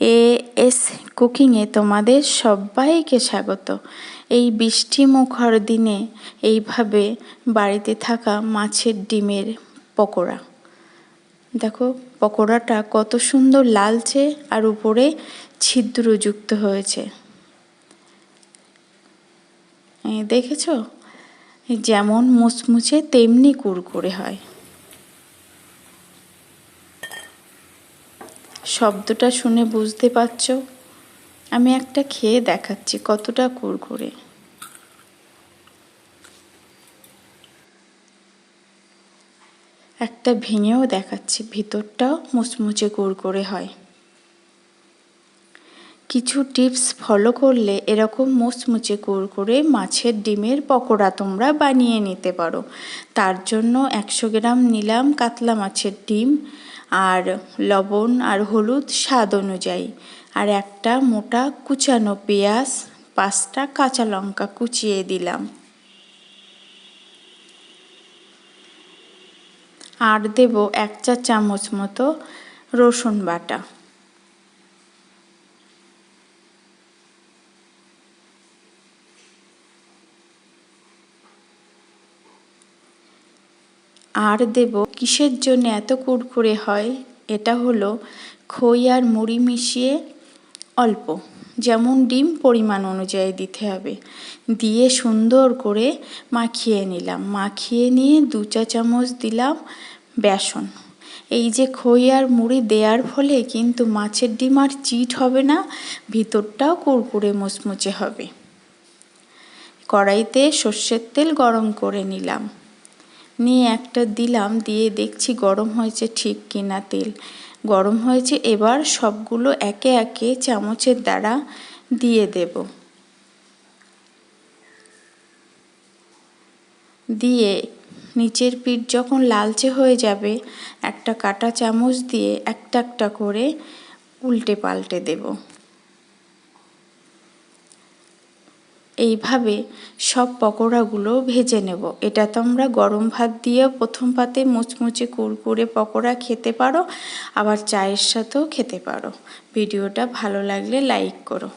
A S কুকিংয়ে তোমাদের সবাইকে স্বাগত। এই বৃষ্টি মুখর দিনে এইভাবে বাড়িতে থাকা মাছের ডিমের পকোড়া। দেখো, পকোড়াটা কত সুন্দর লালচে আর উপরে ছিদ্রযুক্ত হয়েছে। দেখেছ? যেমন মুচমুচে, তেমনি কুরকুরে হয়। শব্দটা শুনে বুঝতে পারছ? আমি একটা খেয়ে দেখাচ্ছি, কতটা কুরকুরে। একটা ভেঙেও দেখাচ্ছি, ভিতরটাও মুচমুচে কুরকুরে হয়। কিছু টিপস ফলো করলে এরকম মুচমুচে কুরকুরে মাছের ডিমের পকোড়া তোমরা বানিয়ে নিতে পারো। তার জন্য একশো গ্রাম নিলাম কাতলা মাছের ডিম আর লবণ আর হলুদ স্বাদ অনুযায়ী। আর একটা মোটা কুচানো পেঁয়াজ, পাঁচটা কাঁচা লঙ্কা কুচিয়ে দিলাম। আর দেব এক চা চামচ মতো রসুন বাটা। আর দেব কিসের জন্য এত কুরকুরে হয়? এটা হলো খই আর মুড়ি মিশিয়ে অল্প, যেমন ডিম পরিমাণ অনুযায়ী দিতে হবে। দিয়ে সুন্দর করে মাখিয়ে নিলাম। মাখিয়ে নিয়ে দু চা চামচ দিলাম বেসন। এই যে খই আর মুড়ি দেওয়ার ফলে কিন্তু মাছের ডিম আর চিট হবে না, ভিতরটাও কুরকুরে মুচমুচে হবে। কড়াইতে সর্ষের তেল গরম করে নিলাম। নিয়ে একটা দিলাম, দিয়ে দেখছি গরম হয়েছে ঠিক কিনা তেল। গরম হয়েছে, এবার সবগুলো একে একে চামচের দ্বারা দিয়ে দেব। দিয়ে নিচের পিঠ যখন লালচে হয়ে যাবে, একটা কাটা চামচ দিয়ে একটা একটা করে উল্টে পাল্টে দেবো। এইভাবে সব পকোড়াগুলো ভেজে নেব। এটা তোমরা গরম ভাত দিয়ে প্রথম পাতে মুচমুচে কুরকুরে পকোড়া খেতে পারো, আবার চায়ের সাথেও খেতে পারো। ভিডিওটা ভালো লাগলে লাইক করো।